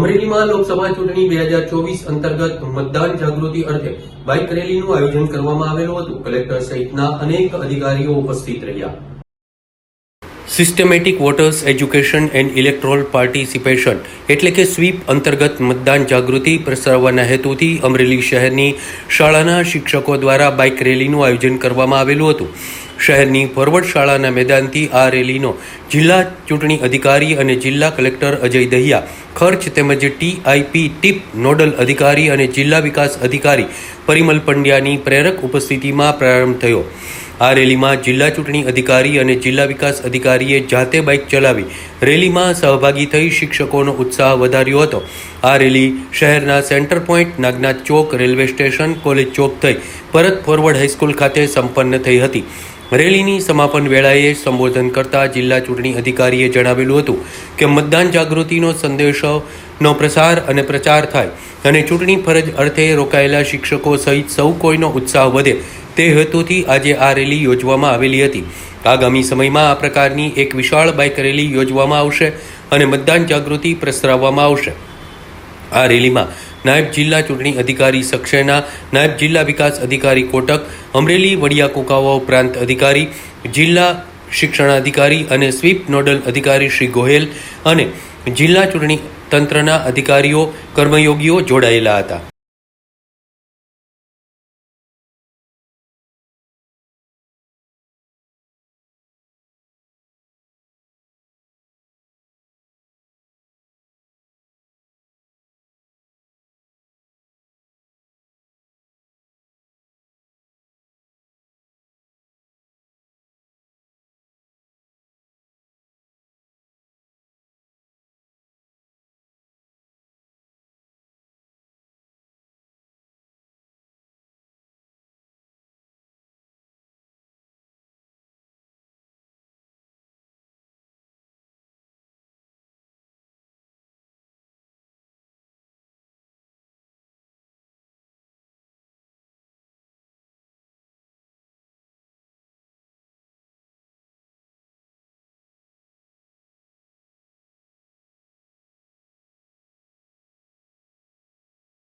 અમરેલીમાં લોકસભા ચૂંટણી બે હજાર ચોવીસ અંતર્ગત મતદાન જાગૃતિ અર્થે બાઇક રેલીનું આયોજન કરવામાં આવેલું હતું. કલેક્ટર સહિતના અનેક અધિકારીઓ ઉપસ્થિત રહ્યા. Systematic voters education and electoral participation એટલે કે સ્વીપ અંતર્ગત મતદાન જાગૃતિ પ્રસારવાના હેતુથી અમરેલી શહેરની શાળાના શિક્ષકો દ્વારા બાઇક રેલીનું આયોજન કરવામાં આવેલું હતું. શહેરની ફોરવર્ડ શાળાના મેદાનથી આ રેલીનો જિલ્લા ચૂંટણી અધિકારી અને જિલ્લા કલેક્ટર અજય દહિયા, ખર્ચ તેમજ ટીઆઈપી ટીપ નોડલ અધિકારી અને જિલ્લા વિકાસ અધિકારી પરિમલ પંડ્યાની પ્રેરક ઉપસ્થિતિમાં પ્રારંભ થયો. આ રેલીમાં જિલ્લા ચૂંટણી અધિકારી અને જિલ્લા વિકાસ અધિકારીએ જાતે બાઇક ચલાવી રેલીમાં સહભાગી થઈ શિક્ષકોનો ઉત્સાહ વધાર્યો હતો. આ રેલી શહેરના centre point, Nagnath Chowk, railway station, college Chowk થઈ પરત ફોરવર્ડ હાઈસ્કૂલ ખાતે સંપન્ન થઈ હતી. રેલીની સમાપન વેળાએ સંબોધન કરતા જિલ્લા ચૂંટણી અધિકારીએ જણાવેલું હતું કે, મતદાન જાગૃતિનો સંદેશોનો પ્રસાર અને પ્રચાર થાય. અને ચૂંટણી ફરજ અર્થે રોકાયેલા શિક્ષકો સહિત સૌ કોઈનો ઉત્સાહ વધે તે હેતુથી આજે આ રેલી યોજવામાં આવેલી હતી. આગામી સમયમાં આ પ્રકારની એક વિશાળ બાઇક રેલી યોજવામાં આવશે અને મતદાન જાગૃતિ પ્રસરાવવામાં આવશે. આ રેલીમાં નાયબ જિલ્લા ચૂંટણી અધિકારી સક્સેના, નાયબ જિલ્લા વિકાસ અધિકારી કોટક, અમરેલી વડિયા કુકાવા ઉપરાંત અધિકારી, જિલ્લા શિક્ષણાધિકારી અને સ્વીપ નોડલ અધિકારી શ્રી ગોહેલ અને જિલ્લા ચૂંટણી તંત્રના અધિકારીઓ કર્મયોગીઓ જોડાયેલા હતા.